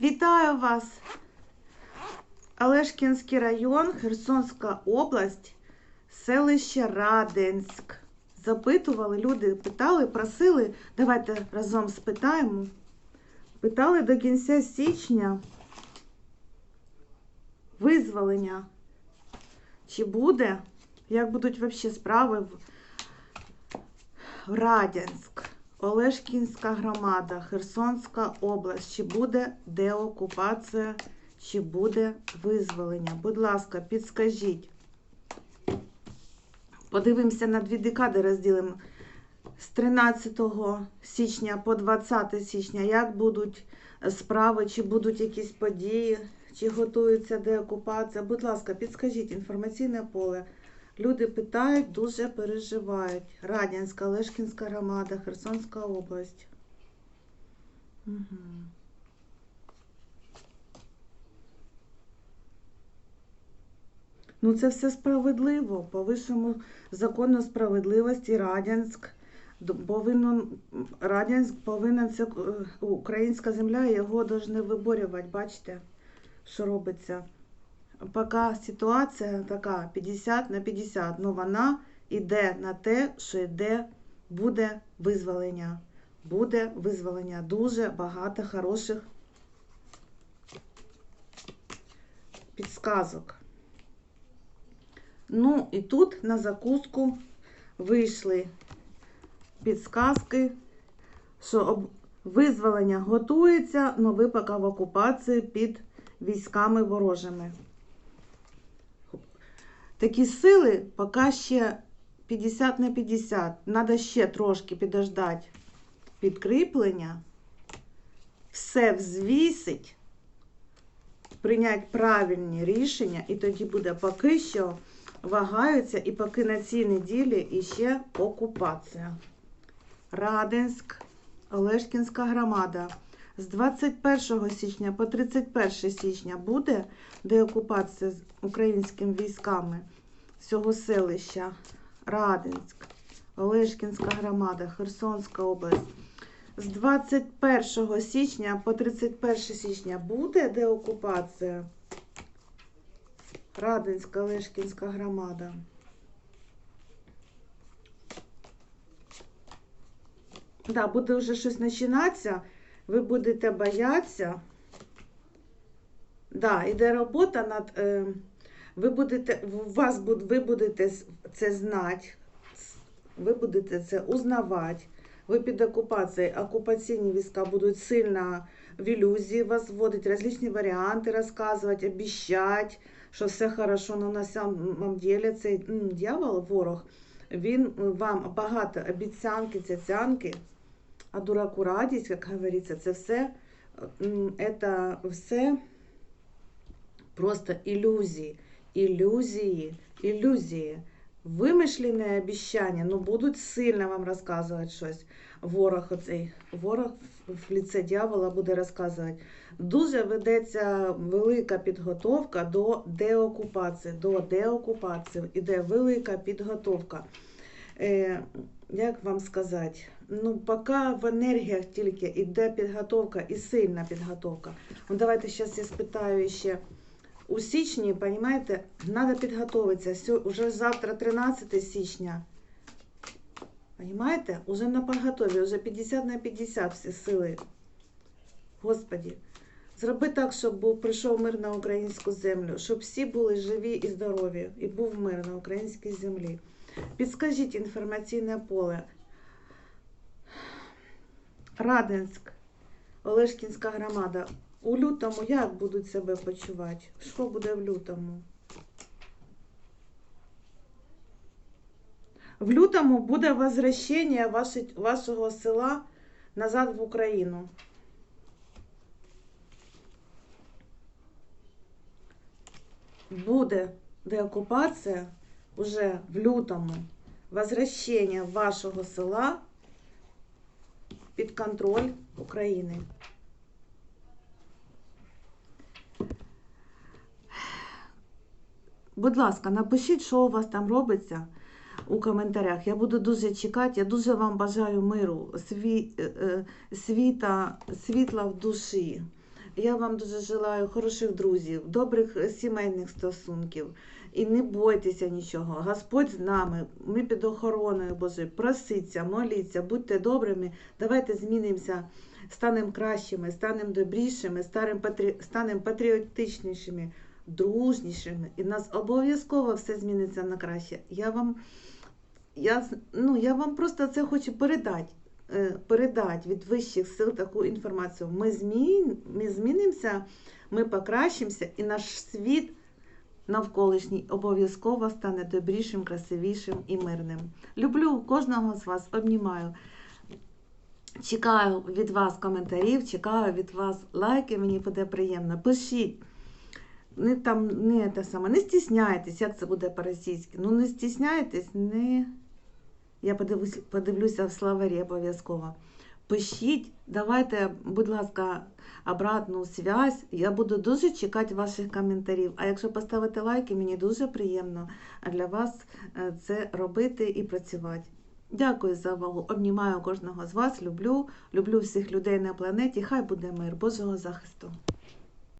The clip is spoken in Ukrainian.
Вітаю вас! Олешкінський район, Херсонська область, селище Раденськ. Запитували, люди питали, просили. Давайте разом спитаємо. Питали до кінця січня визволення. Чи буде? Як будуть взагалі справи в Радянськ, Олешкінська громада, Херсонська область. Чи буде деокупація, чи буде визволення? Будь ласка, підскажіть. Подивимося на дві декади, розділимо з 13 січня по 20 січня, як будуть справи, чи будуть якісь події, чи готується деокупація. Будь ласка, підскажіть інформаційне поле. Люди питають, дуже переживають. Радянська, Лешкінська громада, Херсонська область. Угу. Ну, це все справедливо. По вищому закону справедливості Радянськ повинен, Радянськ повинен це е, українська земля, його повинні виборювати. Бачите, що робиться? Поки ситуація така 50 на 50, але вона йде на те, що йде, буде визволення. Буде визволення. Дуже багато хороших підсказок. Ну, і тут на закуску вийшли підсказки, що визволення готується, але ви поки в окупації під військами ворожими. Такі сили поки ще 50 на 50. Треба ще трошки підождати підкріплення, все взвісить, прийняти правильні рішення, і тоді буде поки що вагаються, і поки на цій неділі іще окупація. Радинськ, Олешкінська громада. З 21 січня по 31 січня буде деокупація з українськими військами всього селища Радинськ, Олешкінська громада, Херсонська область. З 21 січня по 31 січня буде деокупація Радинська, Олешкінська громада. Да, буде вже щось починатися, ви будете боятися. Да, іде робота над. Е, ви будете, вас ви будете це знати, ви будете це узнавати. Ви під окупацією, окупаційні війська будуть сильно в ілюзії вас вводити, різні варіанти розказувати, обіщати, що все хорошо, але на самом деле цей дьявол, ворог, він вам багато обіцянки, цяцянки, а дураку радість, як говориться, це все, це все просто ілюзії, ілюзії, ілюзії. Вимишлені обіцяння, ну будуть сильно вам розказувати щось. Ворог оцей, ворог в ліце дьявола буде розказувати. Дуже ведеться велика підготовка до деокупації. До деокупації іде велика підготовка. Е, як вам сказати? Ну, поки в енергіях тільки йде підготовка і сильна підготовка. Ну, давайте зараз я спитаю ще. У січні, понимаете, треба підготуватися. Уже завтра 13 січня. Понимаете? Уже на поготові, уже 50 на 50 всі сили. Господі, зроби так, щоб прийшов мир на українську землю, щоб всі були живі і здорові, і був мир на українській землі. Підскажіть інформаційне поле. Радинськ, Олешкінська громада. У лютому як будуть себе почувати? Що буде в лютому? В лютому буде возвращення вашого села назад в Україну. Буде деокупація уже в лютому. Возвращення вашого села під контроль України. Будь ласка, напишіть, що у вас там робиться у коментарях. Я буду дуже чекати. Я дуже вам бажаю миру, сві, е, е, світа, світла в душі. Я вам дуже желаю хороших друзів, добрих сімейних стосунків. І не бойтеся нічого. Господь з нами, ми під охороною Божою. Просіться, моліться, будьте добрими. Давайте змінимося, станемо кращими, станемо добрішими, станемо патріотичнішими, дружнішими. І нас обов'язково все зміниться на краще. Я вам, я, ну, я вам просто це хочу передати. е, Передати від вищих сил таку інформацію. Ми, змін, ми змінимося, ми покращимося, і наш світ навколишній обов'язково стане добрішим, красивішим і мирним. Люблю кожного з вас, обнімаю. Чекаю від вас коментарів, чекаю від вас лайки, мені буде приємно. Пишіть. Не там не те саме, не стісняйтесь, як це буде по-російськи. Ну не стісняйтесь, не. Я подивлюся в словарі обов'язково. Пишіть, давайте, будь ласка, обратну связь. Я буду дуже чекати ваших коментарів. А якщо поставити лайки, мені дуже приємно для вас е, це робити і працювати. Дякую за увагу. Обнімаю кожного з вас. Люблю, люблю всіх людей на планеті. Хай буде мир, Божого захисту.